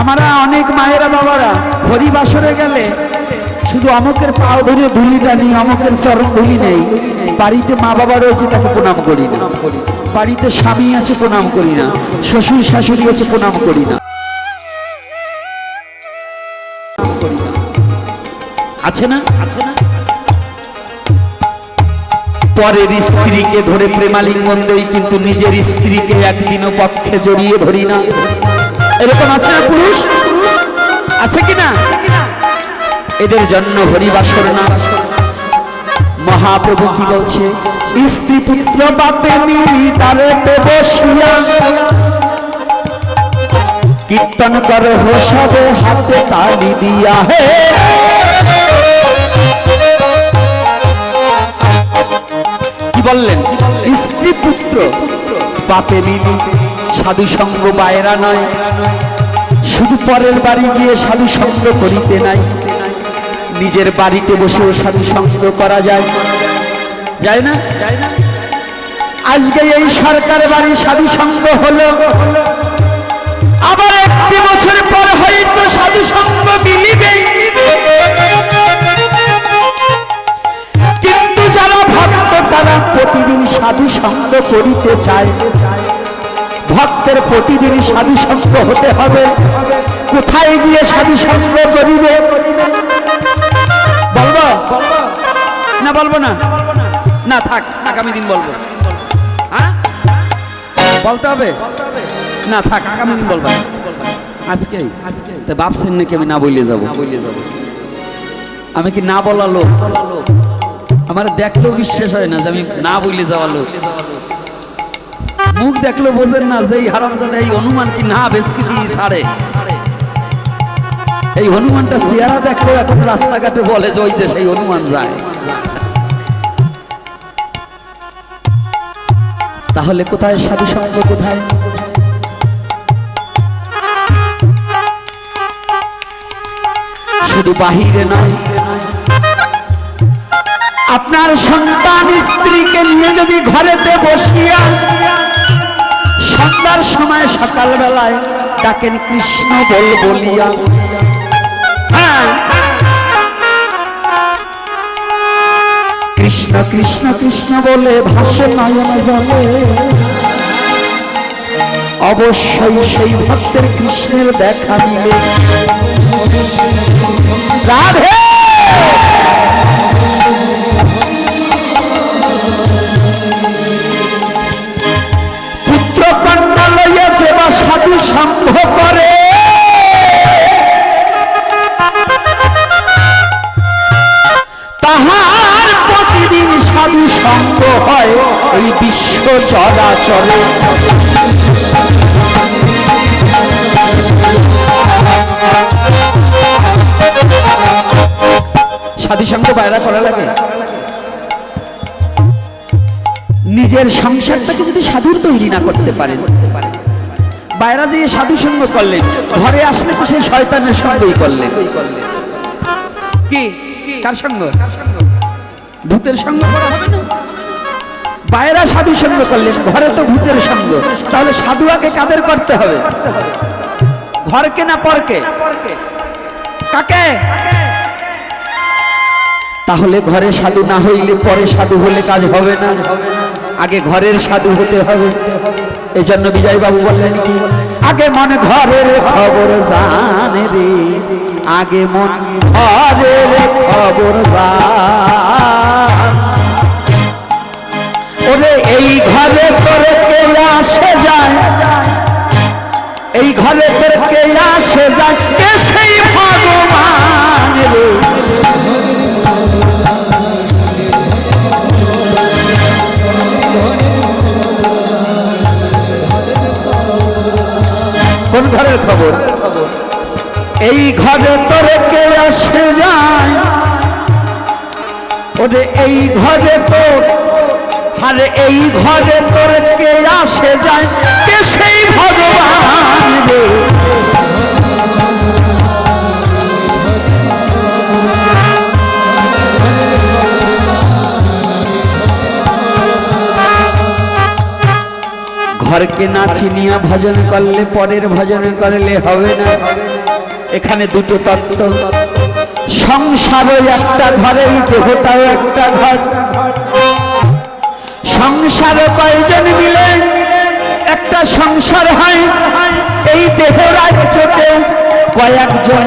আমরা অনেক মায়েরা বাবারা হরিবাসরে গেলে শুধু অমকের পাও ধরে ধুলিটা নেই অমকের চরণ ধুলি নেই। বাড়িতে মা বাবা রয়েছে তাকে প্রণাম করি না। বাড়িতে স্বামী আছে প্রণাম করি না। শ্বশুর শাশুড়ি আছে প্রণাম করি না আছে না। আছে না? পরের স্ত্রীকে ধরে প্রেমালিঙ্গন দেই, কিন্তু নিজের স্ত্রীকে একদিনও পক্ষে জড়িয়ে ধরি না। এরকম আছে না পুরুষ? আছে কি না? এদের জন্য হরিবাসর না মহাপ্রভু কি বলছে? স্ত্রী পুত্র বাপে মিলি তারে বসিয়া কীর্তন করে হোসবে হাতে তালি দিয়া হে। কি বললেন? স্ত্রী পুত্র পাপে মিলি সাধু সঙ্গ বায়রা নয়। শুধু পরের বাড়ি গিয়ে সাধু সঙ্গ করিতে নাই। নিজের বাড়িতে বসেও সাধু সঙ্গ করা যায়। যায় না? আজকে এই সরকার বাড়ি সাধু সঙ্গ হলো। আবার একটি বছর পর হয়তো সাধু সঙ্গ মিলিবে। কিন্তু যারা ভক্ত, তারা প্রতিদিন সাধু সঙ্গ করিতে চায়। ভক্তের প্রতিদিন সাধু সঙ্গ হতে হবে। কোথায় গিয়ে সাধু সঙ্গ করিবে? বলব? না বলব না। না, থাক, আগামী দিন বলব। হ্যাঁ? বলতে হবে? না, থাক, আগামী দিন বলব। আজকে আজকে ভাবছেন নাকি আমি না বলে যাব। বলে যাব আমি কি না বলা লোক? আমার দেখলেও বিশ্বাস হয় না যে আমি না বলে যাওয়া লোক। মুখ দেখলেও বোঝেন না যে এই হারামজাদা এই হনুমান কি না বেশকি দিয়ে ছাড়ে। এই হনুমানটা চেহারা দেখলেও এখন রাস্তাঘাটে বলে যে ওই যে সেই হনুমান যায়। তাহলে কোথায় সাধু সঙ্গ কোথায়? শুধু বাহিরে নয়। আপনার সন্তান স্ত্রীকে নিয়ে যদি ঘরেতে বসিয়া সন্ধ্যার সময় সকাল বেলায় ডাকেন কৃষ্ণ বল বলিয়া। হ্যাঁ। কৃষ্ণ কৃষ্ণ কৃষ্ণ বলে ভাসে নয়ন জলে। অবশ্যই সেই ভক্তের কৃষ্ণের দেখা মিলে। রাধে সঙ্গ করে। তাহার প্রতিদিন সাধু সঙ্গ হয় এই বিশ্ব চরাচরে। সাধু সঙ্গ বাইরা করা লাগে। নিজের সংসারটাকে যদি সাধুর তৈরি না করতে পারেন বাইরা যে সাধু সঙ্গ করলেন, ঘরে আসলে তো সেই শয়তানের সঙ্গই করলেন। কি? কার সঙ্গ? ভূতের সঙ্গ করা হবে না? বাইরা সাধু সঙ্গ করলেন, ঘরে তো ভূতের সঙ্গ। তাহলে সাধু আগে কাদের করতে হবে? ঘরকে না পরকে? কাকে? তাহলে ঘরে সাধু না হইলে পরে সাধু হলে কাজ হবে না। আগে ঘরের সাধু হতে হবে। এই জন্য বিজয় বাবু বললেন কি, আগে মন ঘরের খবর জানে রে, আগে মন ঘরের খবর ওরে এই ঘরে তোরে কে আসে যায়, এই ঘরে তোর কে আসে যায়, কে সেই ঘরের খবর। এই ঘরে তোরে কে আসে যায়? ওরে এই ঘরে তো, আরে এই ঘরে তোর কে আসে যায়? কে সেই ভগবান রে? ঘরকে না চিনিয়া ভজন করলে, পরের ভজন করলে হবে না। এখানে দুটো তত্ত্ব। সংসারও একটা ঘরে, দেহটাও একটা ঘর। সংসারে কয়জন মিলে? একটা সংসার হয়, এই দেহ রাজ্যতে কয়েকজন।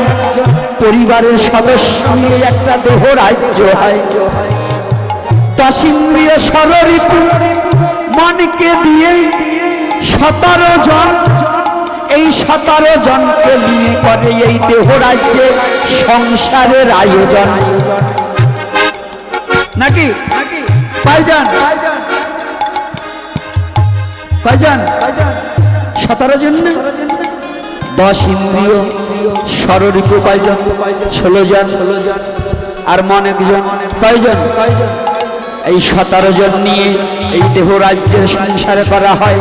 পরিবারের সদস্য মিলে একটা দেহ রাজ্য হয়। দশিন্দ্রিয় ষড়ঋতু মনকে দিয়ে সতেরো জন। এই সতেরো জনকে নিয়ে করে এই দেহ রাজ্যে সংসারের আয়োজন। নাকি? কয়জন কয়জন সতেরো জন দশ ইন্দ্রিয় ষড়ঋতু কয়জন? ষোলো জন ষোলো জন। আর মন একজন। কয়জন? এই সতেরো জন নিয়ে এই দেহ রাজ্যের সংসার করা হয়।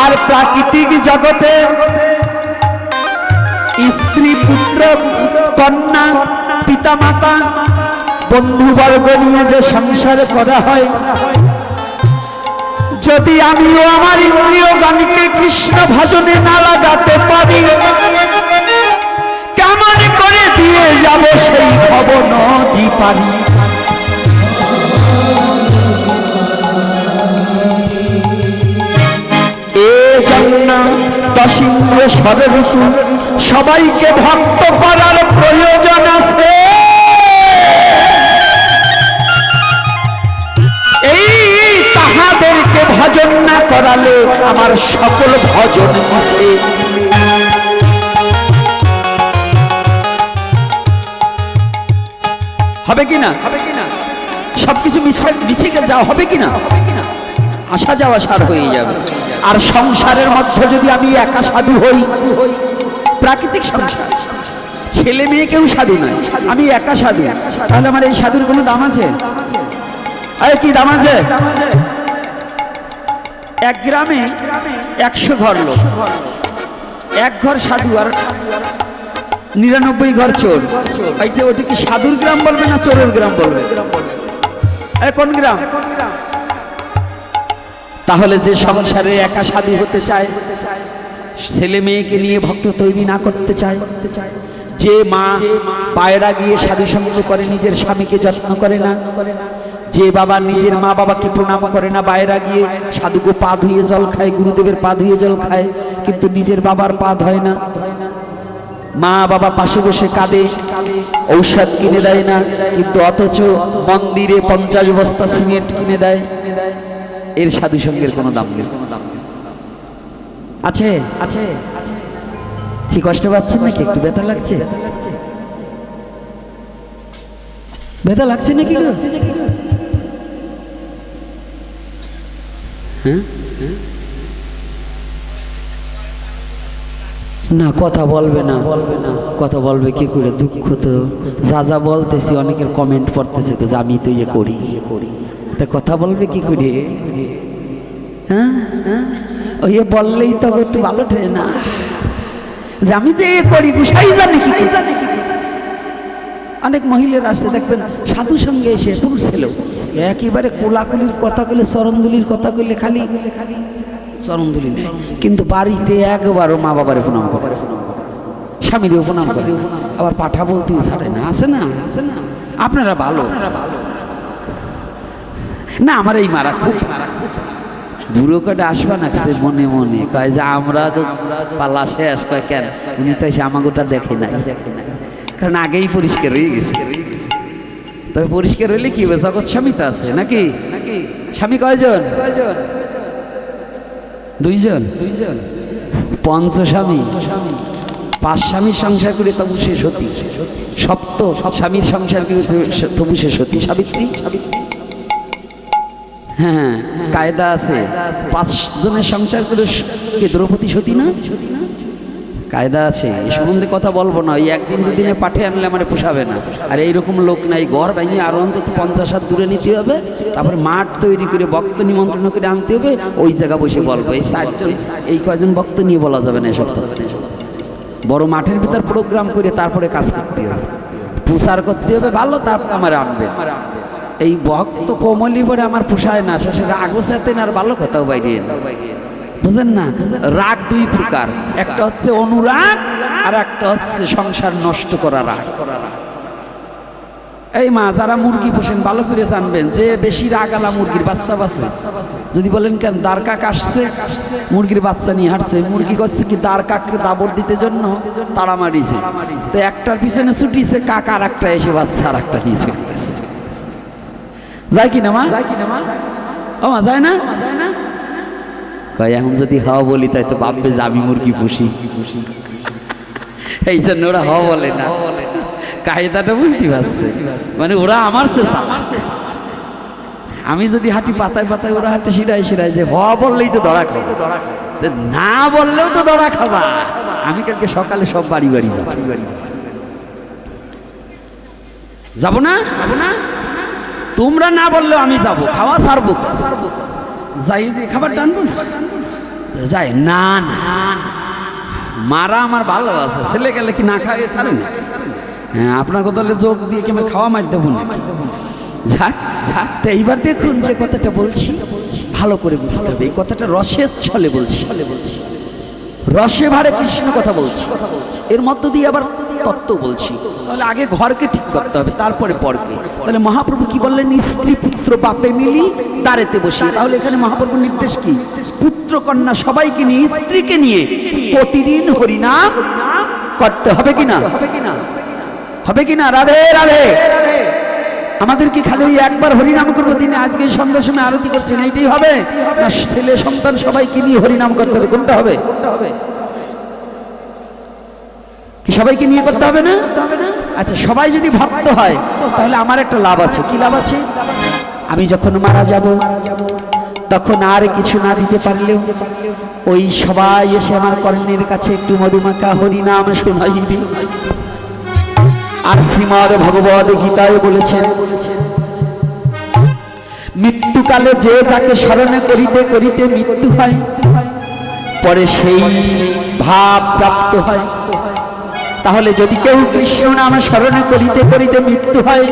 আর প্রাকৃতিক জগতে স্ত্রী, পুত্র, কন্যা, পিতামাতা, বন্ধুবর্গ নিয়ে যে সংসার করা হয়, যদি আমিও আমার ইন্দ্রিয় গানকে কৃষ্ণ ভজনে না লাগাতে পারি, কেমন করে দিয়ে যাব সেই ভব নদী পারি দশিন্দ্র সরঋতু সবাইকে ভক্ত করার প্রয়োজন আছে। এই তাহাদেরকে ভজন না করালে আমার সকল ভজন মিশে হবে কি না? হবে কি না? সবকিছু মিছে মিছে যাওয়া হবে কি না? আসা যাওয়া সার হয়ে যাবে। আর সংসারের মধ্যে যদি আমি একা সাধু হই, প্রাকৃতিক সংসার। ছেলে মেয়ে কেউ সাধু নয়, আমি একা সাধু। তাহলে আমার এই সাধুর কোনো দাম আছে? আরে কি দাম আছে? এক গ্রামে একশো ঘর লোক। এক ঘর সাধু আর নিরানব্বই ঘর চোর। এইটা ওটা কি সাধুর গ্রাম বলবে না চোরের গ্রাম বলবে? কোন গ্রাম? তাহলে যে সংসারে একা সাধু হতে চায়, ছেলে মেয়েকে নিয়ে ভক্ত তৈরি না করতে চায়, যে মা পায়রা গিয়ে সাধু সঙ্গ করে, নিজের স্বামীকে যত্ন করে না, যে বাবা নিজের মা বাবাকে প্রণাম করে না বাইরা গিয়ে সাধুকে পা ধুয়ে জল খায়, গুরুদেবের পা ধুয়ে জল খায়, কিন্তু নিজের বাবার পা ধয় না। মা বাবা পাশে বসে কাঁদে, ঔষধ কিনে দেয় না, কিন্তু অথচ মন্দিরে পঞ্চাশ বস্তা সিমেন্ট কিনে দেয়। এর সাধু সঙ্গের কোনো দাম নেই। আছে? আছে। কি কষ্ট পাচ্ছেন নাকি? একটু ব্যথা লাগছে? ব্যথা লাগছে নাকি না কথা বলবে না। বলবে না কথা বলবে কি করে? দুঃখ তো। যা যা বলতেছি অনেকের কমেন্ট পড়তেছে তো আমি তো ইয়ে করি ইয়ে করি। তা কথা বলবে কি করে? হ্যাঁ? ওই বললেই তো একটু ভালো ঠেলে না। যে আমি যে এ করি, গুসাই জানি অনেক মহিলারা আসতে দেখবেন, সাধু সঙ্গে এসে পুরুষ ছিল একেবারে কোলাকুলির কথা কইলে, চরণদুলির কথা কইলে খালি চরণদুলি নেই। কিন্তু বাড়িতে একবারও মা বাবারে প্রণাম করে। স্বামীরও উপনাম করে। আবার পাঠা বলতেও ছাড়ে না, আছে না? আছে না আপনারা ভালো আপনারা ভালো। না, আমার এই মারা খুব বুড়ো কটা আসবা নাকছে মনে মনে। কয় যে আমরা তো পাল্লা শেষ, কয় কেন? উনি তো এসে আমাকে দেখে না দেখে না কারণ আগেই পরিষ্কার হয়ে গেছে। তবে পরিষ্কার হইলে কি জগৎ স্বামী তো আছে, নাকি? নাকি স্বামী কয়জন? কয়জন দুইজন? দুইজন পঞ্চ স্বামী পাঁচ স্বামীর সংসার করে তবু সে সতী। সপ্ত স্বামীর সংসার করে তবু সে সতী। সাবিত্রী সাবিত্রী? হ্যাঁ কায়দা আছে। পাঁচ জনের সংসার করে কে দ্রৌপদী সতী না? কায়দা আছে। এই সম্বন্ধে কথা বলব না। ওই একদিন দুদিনে পাঠে আনলে আমার পোষাবে না। আর এইরকম লোক নাই। ঘর ভেঙে আরও অন্তত পঞ্চাশ হাত দূরে নিতে হবে। তারপরে মাঠ তৈরি করে ভক্ত নিমন্ত্রণ করে আনতে হবে। ওই জায়গা বসে বলব। এই চারজন এই কয়জন ভক্ত নিয়ে বলা যাবে না এসব বড় মাঠের ভিতর প্রোগ্রাম করে তারপরে কাজ করতে হবে। প্রচার করতে হবে। ভালো তারপর আমার আনবে। এই ভক্ত কোমলি পরে আমার পোষায় না শেষে রাগও সাথে আর ভালো কথাও বাইরে বুঝেন না? রাগ দুই প্রকার। একটা হচ্ছে অনুরাগ, আর একটা হচ্ছে সংসার নষ্ট করা রাগ। এই মা, যারা মুরগি পোষেন, ভালো করে জানবেন, যে বেশি রাগালা মুরগির বাচ্চা বাচ্চা যদি বলেন কেন, দার কাক আসছে, মুরগির বাচ্চা নিয়ে হাঁটছে, মুরগি করছে কি দার কাককে দাবর দিতে জন্য? তাড়া মারিছে তো একটার পিছনে ছুটিছে, কাক আর একটা এসে বাচ্চা আর একটা নিয়ে চলে গেছে। যায় কি না মা যায় কি ও মা যায় না? যায় না কয়, এখন যদি হওয়া বলি, তাই তো ভাববে যে আমি মুরগি পুষি। এই জন্য ওরা হ বলে না। কায়দাটা বুঝতে পারছে। মানে ওরা আমার আমি যদি হাঁটি পাতায় পাতায় ওরা হাঁটে, শিরায় শিরায় যে হ বললেই তো খাবে। তো না বললেও তো দড়া খাবা। আমি কালকে সকালে সব বাড়ি বাড়ি যাব। বাড়ি বাড়ি। যাব না যাব না? তোমরা না বললেও আমি যাব, খাওয়া ছাড়বো যাই যে খাবার টানবো যাই, না না। মারা আমার ভালো আছে, ছেলে গেলে কি না খাওয়া ছাড়ে না? হ্যাঁ আপনাকে তাহলে যোগ দিয়ে কি আমি খাওয়া মার দেবো না যাক যাক, তো এইবার দেখুন যে কথাটা বলছি। ভালো করে বুঝতে হবে, এই কথাটা রসের ছলে বলছি ছলে বলছি। রসে ভারে কৃষ্ণ কথা বলছি। এর মধ্য দিয়ে আবার তত্ত্ব বলছি। তাহলে আগে ঘরকে ঠিক করতে হবে, তারপরে পরকে। তাহলে মহাপ্রভু কি বললেন? স্ত্রী, পুত্র, বাপে মিলি দাঁড়েতে বসিয়ে। তাহলে এখানে মহাপ্রভুর নির্দেশ কি? পুত্র, কন্যা সবাইকে নিয়ে, স্ত্রীকে নিয়ে প্রতিদিন হরিনাম করতে হবে কিনা? হবে কিনা? হবে কিনা রাধে রাধে। আমাদের কি খালি ওই একবার হরিনাম করব, দিনে আজকে সন্ধ্যার সময় আরতি করছেন, এইটাই হবে? না, ছেলে, সন্তান সবাইকে নিয়ে হরিনাম করতে হবে কোনটা হবে কোনটা হবে? কি সবাইকে নিয়ে করতে হবে না? আচ্ছা সবাই যদি ভক্ত হয়, তাহলে আমার একটা লাভ আছে। কি লাভ আছে? আমি যখন মারা যাব, তখন আর কিছু না দিতে পারলেও, ওই সবাই এসে আমার কর্ণের কাছে একটু মধুমাখা হরিনাম শোনাইবে। আর শ্রীমদ ভগবদ গীতায় বলেছেন, মৃত্যুকালে যে যাকে স্মরণে করিতে করিতে মৃত্যু হয়, পরে সেই ভাব প্রাপ্ত হয়। তাহলে যদি কেউ কৃষ্ণ নাম স্মরণে করিতে করিতে মৃত্যু হয়,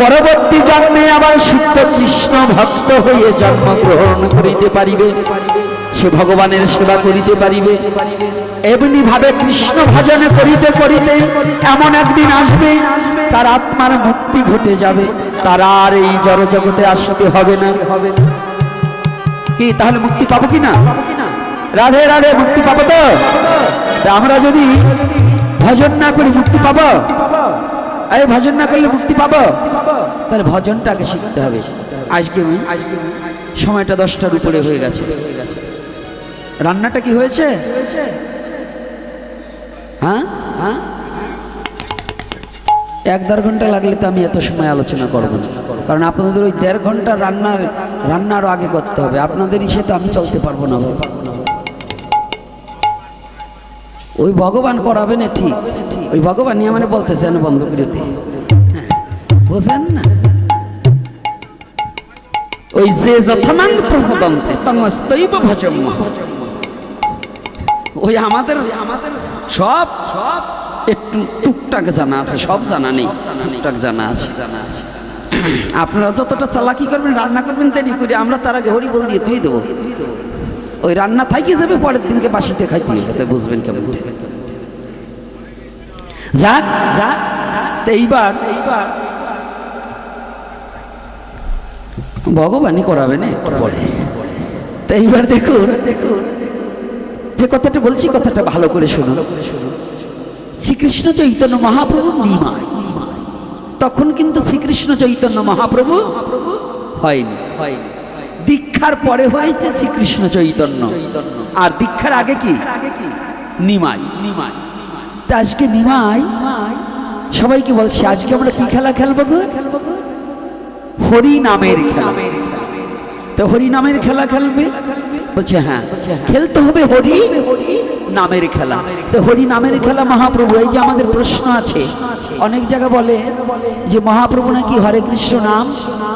পরবর্তী জন্মে আবার শুদ্ধ কৃষ্ণ ভক্ত হয়ে জন্মগ্রহণ করিতে পারিবে। সে ভগবানের সেবা করিতে পারিবে। এমনি ভাবে কৃষ্ণ ভজনে করিতে করিতে এমন একদিন আসবে, তার আত্মার মুক্তি ঘটে যাবে। তার আর এই জড় জগতে আসতে হবে না। কি, তাহলে মুক্তি পাবো কি না রাধে রাধে, মুক্তি পাবো তা আমরা যদি ভজন না করে মুক্তি পাবো? আরে ভজন না করলে মুক্তি পাবো? তাহলে ভজনটাকে শিখতে হবে। আজকে আজকে সময়টা দশটার উপরে হয়ে গেছে। রান্নাটা কি হয়েছে? হ্যাঁ? হ্যাঁ? এক দেড় ঘণ্টা লাগলে তো আমি এত সময় আলোচনা করব কারণ আপনাদের ওই দেড় ঘণ্টা রান্নার, রান্নারও আগে করতে হবে। আপনাদের ইসে তো আমি চলতে পারব না। ওই ভগবান করাবে না ঠিক। ওই ভগবান নিয়ে মানে বলতেছে আমি বন্ধ হ্যাঁ, বুঝেন না? ওই যে যথানাং প্রহদন্তে তঙ্গস্তৈব ভজম ওই আমাদের আমাদের সব সব একটু টুকটাক জানা আছে সব জানা নেই টুকটাক জানা আছে। জানা আছে আপনারা যতটা চালাকি করবেন রান্না করবেন দেরি করে আমরা তার আগে হরি বল দিয়ে তুই দেবো। ওই রান্না থাকি যাবে পরের দিনকে বাসিতে খাইতে হবে বুঝবেন কেমন যাক যাক এইবার এইবার ভগবানই করাবে না পরে। তো এইবার দেখুন দেখুন যে কথাটা বলছি কথাটা ভালো করে শুনুন। শ্রীকৃষ্ণ চৈতন্য মহাপ্রভু নিমায় তখন কিন্তু শ্রীকৃষ্ণ চৈতন্য মহাপ্রভু হয়নি হয়নি। দীক্ষার পরে হয়েছে শ্রীকৃষ্ণ চৈতন্য। আর দীক্ষার আগে কি? নিমাই। নিমাই আজকে নিমাই? সবাইকে বলছে, আজকে আমরা কি খেলা খেলব গো? হরি নামের খেলা। তো হরি নামের খেলা খেলবে? বলছে হ্যাঁ। খেলতে হবে হরি নামের খেলা। তো হরি নামের খেলা মহাপ্রভু, এই যে আমাদের প্রশ্ন আছে। অনেক জায়গা বলে যে মহাপ্রভু নাকি হরে কৃষ্ণ নাম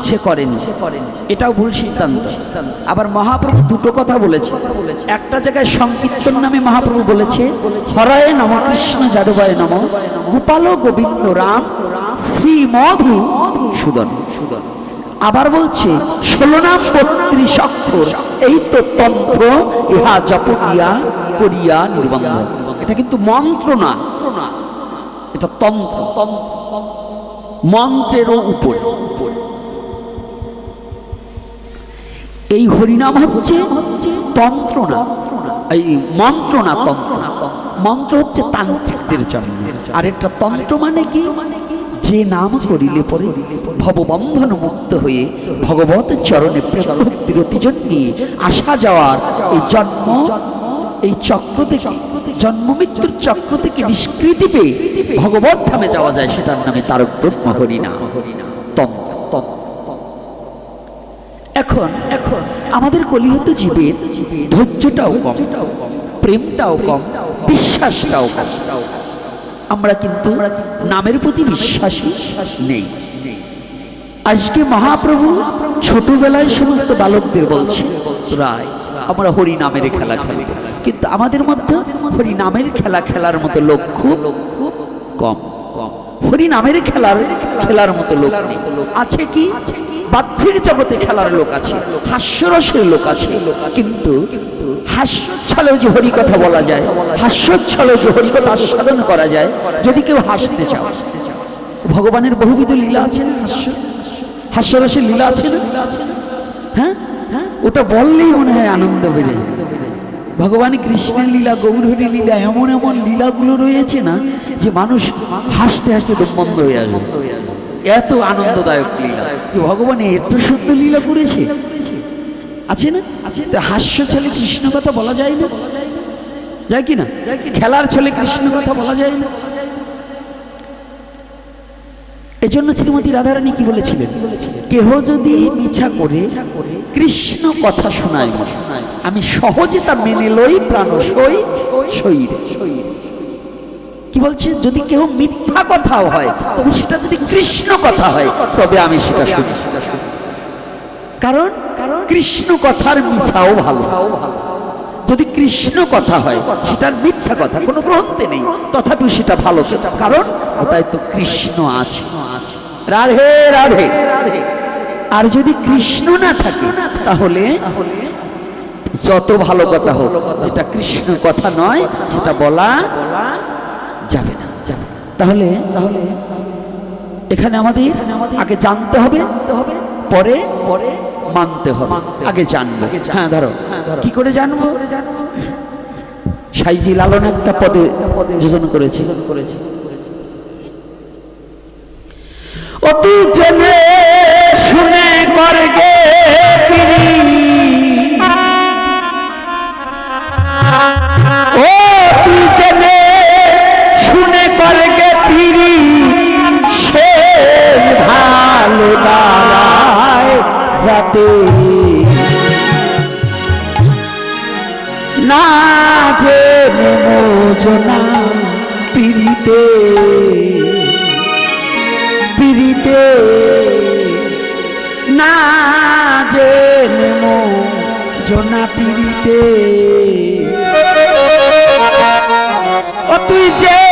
সে করেনি। এটাও ভুল সিদ্ধান্ত। আবার মহাপ্রভু দুটো কথা বলেছে। একটা জায়গায় সংকীর্তন নামে মহাপ্রভু বলেছে, হরয়ে নম কৃষ্ণ যাদবায় নম গোপাল গোবিন্দ রাম শ্রী মধু সুদন। সুদন আবার বলছে, ষোলো নাম বত্রিশ অক্ষর, এই তো তন্ত্র, ইহা জপকিয়া করিয়া নির্বন্ধ। এটা কিন্তু মন্ত্র না। এটা তন্ত্র। মন্ত্রেরও উপরে। এই হরিনাম হচ্ছে এই মন্ত্র হচ্ছে তান্ত্রিকদের জন্য আর তন্ত্র মানে কি? যে নাম করিলে পরে ভববন্ধন মুক্ত হয়ে ভগবত চরণে প্রেম ভক্তির অতিজন নিয়ে আসা যাওয়ার এই জন্ম এই চক্র থেকে জন্ম মৃত্যুর চক্র থেকে নিষ্কৃতি পেয়ে ভগবত ধামে যাওয়া যায় সেটার নামে তারক ব্রহ্ম হরিনা তন্ত্র তন্ত্র এখন এখন আমাদের কলিহত জীবের ধৈর্যটাও কম, প্রেমটাও কম, বিশ্বাসটাও কম। আমরা কিন্তু নামের প্রতি বিশ্বাসী নেই। আজকে মহাপ্রভু ছোটবেলায় সমস্ত বালকদের বলছে রায় আমরা হরি নামের খেলা খেলি কিন্তু আমাদের মধ্যে হরি নামের খেলা খেলার মতো লোক খুব কম। কম হরি নামের খেলার খেলার মতো লোক নেই। আছে কি? বাহ্যিক জগতে খেলার লোক আছে, হাস্যরসের লোক আছে। কিন্তু হাস্য ছলে যে হরি কথা বলা যায় হাস্য ছলে যে হরি কথা আস্বাদন করা যায়, যদি কেউ হাসতে চাও, ভগবানের বহুবিধ লীলা আছে হাস্য? হাস্যরসের লীলা আছে না? হ্যাঁ? ওটা বললেই মনে হয় আনন্দ বেড়ে যায়। ভগবান কৃষ্ণের লীলা গৌরহরি লীলা এমন এমন লীলাগুলো রয়েছে না যে মানুষ হাসতে হাসতে দমবন্ধ হয়ে আসবে। এত আনন্দদায়ক লীলা। যে ভগবান এত সুন্দর লীলা করেছে। আছে না? আছে হাস্য ছেলে কৃষ্ণ কথা বলা যায় না? যায় কি না? খেলার ছেলে কৃষ্ণ কথা বলা যায় না? এজন্য শ্রীমতী রাধারানী কি বলেছিলেন? কেহ যদি মিছা করে কৃষ্ণ কথা শোনায় আমি সহজে তা মেনে লই, প্রাণ সই শরীর কি বলছে? যদি কেউ মিথ্যা কথাও হয়, তবে সেটা যদি কৃষ্ণ কথা হয়, তবে আমি সেটা শুনি। কারণ কারণ কৃষ্ণ কথার মিছাও ভালো। যদি কৃষ্ণ কথা হয়, সেটার মিথ্যা কথা কোনো গ্রন্থে নেই, তথাপিও সেটা ভালো। কারণ ওটাই তো কৃষ্ণ আছে। রাধে রাধে। আর যদি কৃষ্ণ না থাকে, তাহলে যত ভালো কথা হোক, যেটা কৃষ্ণ কথা নয়, সেটা বলা যাবে না। যাবে। তাহলে তাহলে এখানে আমাদের আগে জানতে হবে, পরে পরে মানতে হবে। আগে জানব। হ্যাঁ ধরো। কি করে জানব? সাইজি লালন একটা পদে যোজন করেছে করেছে। অতি জেনে শুনে করগে পিরি ও তুই জেনে শুনে করগে পিরি সে ভালো দাঁড়ায় যাতে না যে মোজনা জনা পিড়িতে। ও তুই জেনে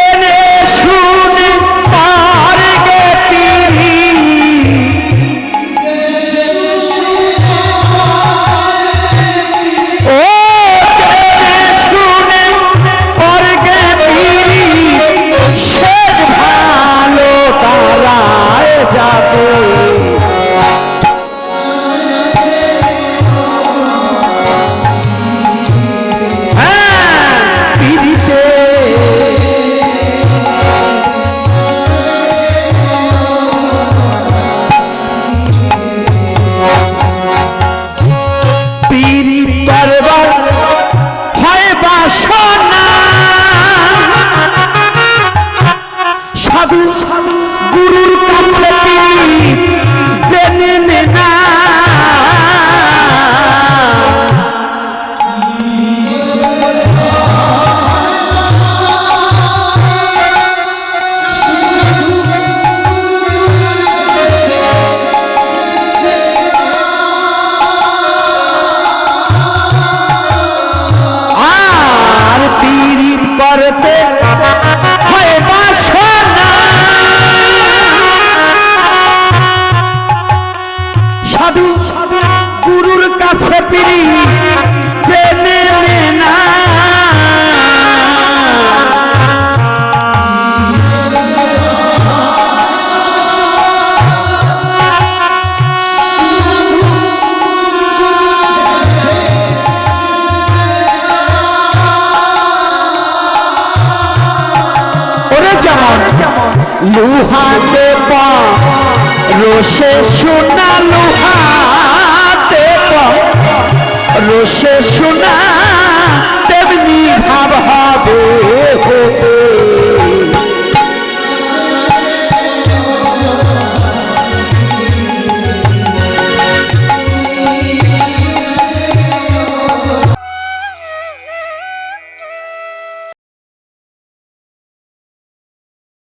রোশে রোষে শোনালো হাতে রোশে শোনা